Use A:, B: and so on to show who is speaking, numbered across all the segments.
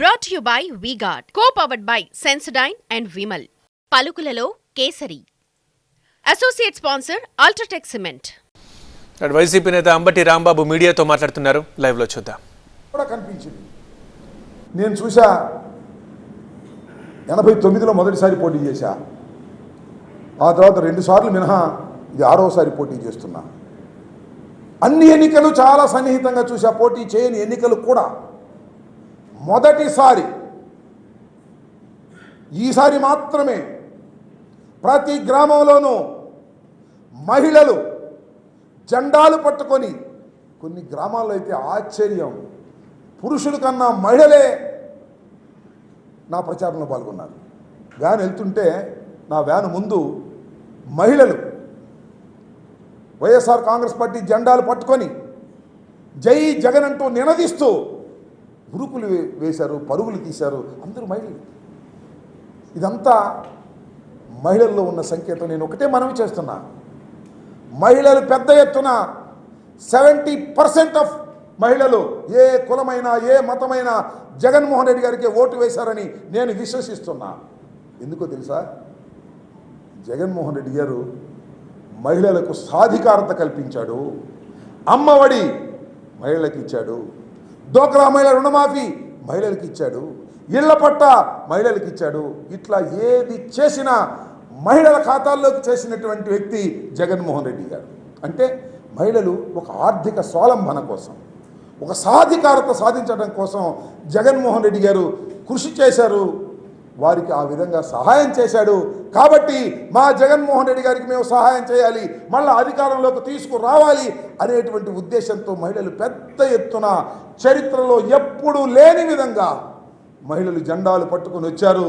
A: Brought you by VGuard co powered by Sensodyne and Vimal పలుకులలో Kesari. Associate sponsor UltraTech cement
B: YCP నేత అంబటి రాంబాబు మీడియాతో మాట్లాడుతున్నారు. లైవ్లో చూద్దాం.
C: కూడా కనిపించింది. నేను చూసా ఎనభై తొమ్మిదిలో మొదటిసారి పోటీ చేశా. ఆ తర్వాత రెండు సార్లు మినహా ఇది ఆరోసారి పోటీ చేస్తున్నా. అన్ని ఎన్నికలు చాలా సన్నిహితంగా చూసా పోటీ చేయని ఎన్నికలు కూడా. మొదటిసారి ఈసారి మాత్రమే ప్రతి గ్రామంలోనూ మహిళలు జెండాలు పట్టుకొని కొన్ని గ్రామాల్లో అయితే ఆశ్చర్యం పురుషుల కన్నా మహిళలే నా ప్రచారంలో పాల్గొన్నారు. వ్యాన్ వెళ్తుంటే నా వ్యాన్ ముందు మహిళలు వైఎస్ఆర్ కాంగ్రెస్ పార్టీ జెండాలు పట్టుకొని జై జగన్ అంటూ నినదిస్తూ ఉరుకులు వేశారు పరుగులు తీశారు. అందరూ మహిళలు. ఇదంతా మహిళల్లో ఉన్న సంకేతం. నేను ఒకటే మనవి చేస్తున్నా. మహిళలు పెద్ద ఎత్తున సెవెంటీ పర్సెంట్ ఆఫ్ మహిళలు ఏ కులమైనా ఏ మతమైనా జగన్మోహన్ రెడ్డి గారికి ఓటు వేశారని నేను విశ్వసిస్తున్నా. ఎందుకో తెలుసా? జగన్మోహన్ రెడ్డి గారు మహిళలకు సాధికారత కల్పించాడు. అమ్మఒడి మహిళలకు ఇచ్చాడు. డోక్రా మహిళ రుణమాఫీ మహిళలకు ఇచ్చాడు. ఇళ్ళ పట్ట మహిళలకు ఇచ్చాడు. ఇట్లా ఏది చేసినా మహిళల ఖాతాల్లోకి చేసినటువంటి వ్యక్తి జగన్మోహన్ రెడ్డి గారు. అంటే మహిళలు ఒక ఆర్థిక స్వాలంబన కోసం ఒక సాధికారత సాధించడం కోసం జగన్మోహన్ రెడ్డి గారు కృషి చేశారు. వారికి ఆ విధంగా సహాయం చేశాడు. కాబట్టి మా జగన్మోహన్ రెడ్డి గారికి మేము సహాయం చేయాలి మళ్ళీ అధికారంలోకి తీసుకురావాలి అనేటువంటి ఉద్దేశంతో మహిళలు పెద్ద ఎత్తున చరిత్రలో ఎప్పుడూ లేని విధంగా మహిళలు జెండాలు పట్టుకొని వచ్చారు.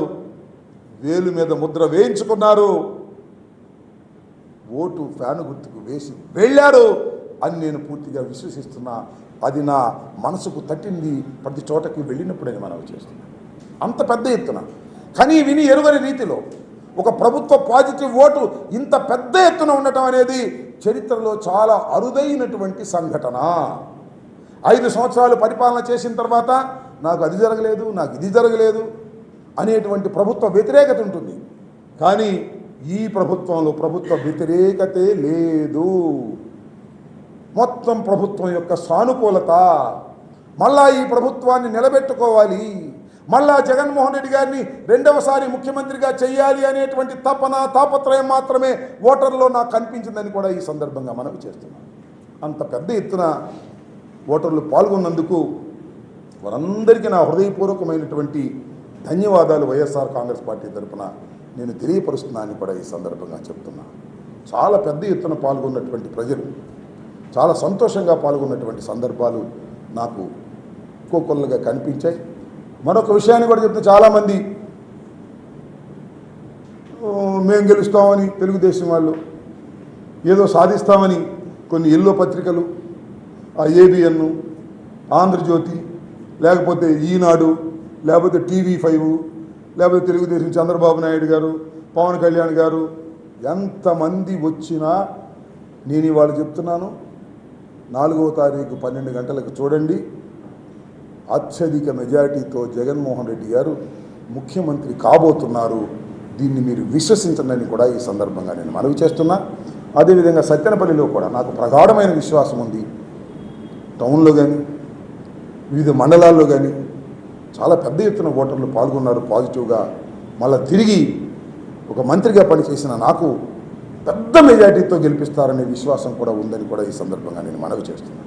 C: వేలు మీద ముద్ర వేయించుకున్నారు. ఓటు ఫ్యాను గుర్తుకు వేసి వెళ్ళారు అని నేను పూర్తిగా విశ్వసిస్తున్నా. అది నా మనసుకు తట్టింది. ప్రతి చోటకి వెళ్ళినప్పుడని మనవి చేస్తున్నాం. అంత పెద్ద ఎత్తున. కానీ విని ఎరుగని రీతిలో ఒక ప్రభుత్వ పాజిటివ్ ఓటు ఇంత పెద్ద ఎత్తున ఉండటం అనేది చరిత్రలో చాలా అరుదైనటువంటి సంఘటన. ఐదు సంవత్సరాలు పరిపాలన చేసిన తర్వాత నాకు అది జరగలేదు నాకు ఇది జరగలేదు అనేటువంటి ప్రభుత్వ వ్యతిరేకత ఉంటుంది. కానీ ఈ ప్రభుత్వంలో ప్రభుత్వ వ్యతిరేకతే లేదు. మొత్తం ప్రభుత్వం యొక్క సానుకూలత. మళ్ళా ఈ ప్రభుత్వాన్ని నిలబెట్టుకోవాలి. మళ్ళా జగన్మోహన్ రెడ్డి గారిని రెండవసారి ముఖ్యమంత్రిగా చేయాలి అనేటువంటి తపన తాపత్రయం మాత్రమే ఓటర్లో నాకు కనిపించిందని కూడా ఈ సందర్భంగా మనవి చేస్తున్నాను. అంత పెద్ద ఎత్తున ఓటర్లు పాల్గొన్నందుకు వారందరికీ నా హృదయపూర్వకమైనటువంటి ధన్యవాదాలు వైఎస్ఆర్ కాంగ్రెస్ పార్టీ తరఫున నేను తెలియపరుస్తున్నానని కూడా ఈ సందర్భంగా చెప్తున్నా. చాలా పెద్ద ఎత్తున పాల్గొన్నటువంటి ప్రజలు చాలా సంతోషంగా పాల్గొన్నటువంటి సందర్భాలు నాకు ఒక్కొక్కరుగా కనిపించాయి. మరొక విషయాన్ని కూడా చెప్తే చాలామంది మేము గెలుస్తామని తెలుగుదేశం వాళ్ళు ఏదో సాధిస్తామని కొన్ని ఎల్లో పత్రికలు ఆ ఏబిఎన్ ఆంధ్రజ్యోతి లేకపోతే ఈనాడు లేకపోతే టీవీ ఫైవ్ లేకపోతే తెలుగుదేశం చంద్రబాబు నాయుడు గారు పవన్ కళ్యాణ్ గారు ఎంతమంది వచ్చినా నేను ఇవాళ చెప్తున్నాను నాలుగవ తారీఖు పన్నెండు గంటలకు చూడండి. అత్యధిక మెజారిటీతో జగన్మోహన్ రెడ్డి గారు ముఖ్యమంత్రి కాబోతున్నారు. దీన్ని మీరు విశ్వసించండి కూడా ఈ సందర్భంగా నేను మనవి చేస్తున్నా. అదేవిధంగా సత్యనపల్లిలో కూడా నాకు ప్రగాఢమైన విశ్వాసం ఉంది. టౌన్లో కానీ వివిధ మండలాల్లో కానీ చాలా పెద్ద ఎత్తున ఓటర్లు పాల్గొన్నారు పాజిటివ్గా. మళ్ళీ తిరిగి ఒక మంత్రిగా పనిచేసిన నాకు పెద్ద మెజార్టీతో గెలిపిస్తారనే విశ్వాసం కూడా ఉందని కూడా ఈ సందర్భంగా నేను మనవి చేస్తున్నాను